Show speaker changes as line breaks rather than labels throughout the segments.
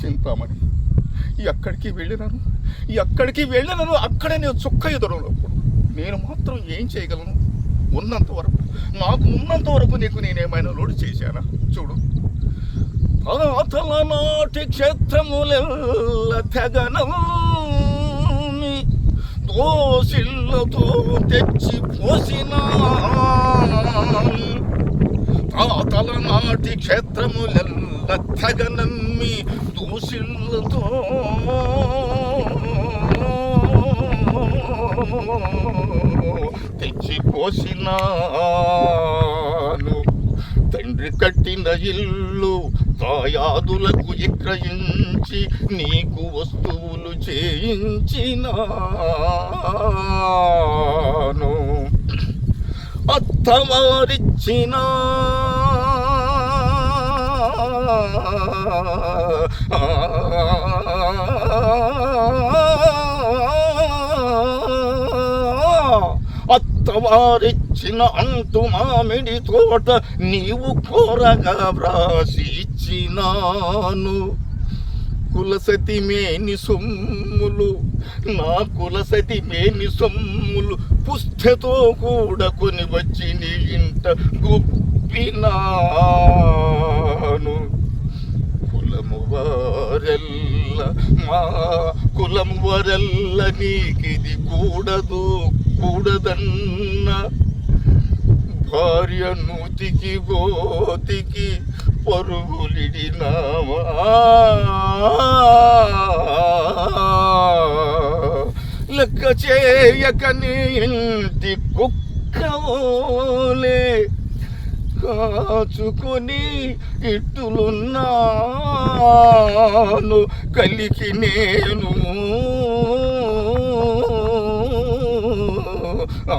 చింతామణి ఎక్కడికి వెళ్ళినాను ఎక్కడికి వెళ్ళినను అక్కడే నేను చుక్క ఎదురునప్పుడు నేను మాత్రం ఏం చేయగలను? ఉన్నంత వరకు నాకు ఉన్నంత వరకు నీకు నేనేమైనా లోడు చేశానా? చూడు. తాతల నాటి క్షేత్రములెల్ల తెగనల్ని దోసిళ్ళతో తెచ్చి పోసిన తాతల నాటి క్షేత్రములెల్ల తెగనమ్మి దోసిళ్ళతో తెచ్చి పోసినాను తండ్రి కట్టిన ఇల్లు తాయాదులకు విక్రయించి నీకు వస్తువులు చేయించినాను. అత్తవారిచ్చిన అత్తవారిచ్చిన అంటు మామిడి తోట నీవు కోరగా వ్రాసి ఇచ్చినాను కులసతి మేని సొమ్ములు నా కులసతి మేని సొమ్ములు పుస్తతో కూడా కొని వచ్చి నీ ఇంట గుప్పినాను కులము వారెల్ల మా కులము వరెల్ల నీకిది కూడదు కూడదన్న. భార్య నూతికి గోతికి పరుగులిడినామా లెక్క చేయక నీ ఇంటి కుక్కవోలే కాచుకొని ఇట్టులున్నాను కలికి నేను ఆ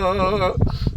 ハハハハ。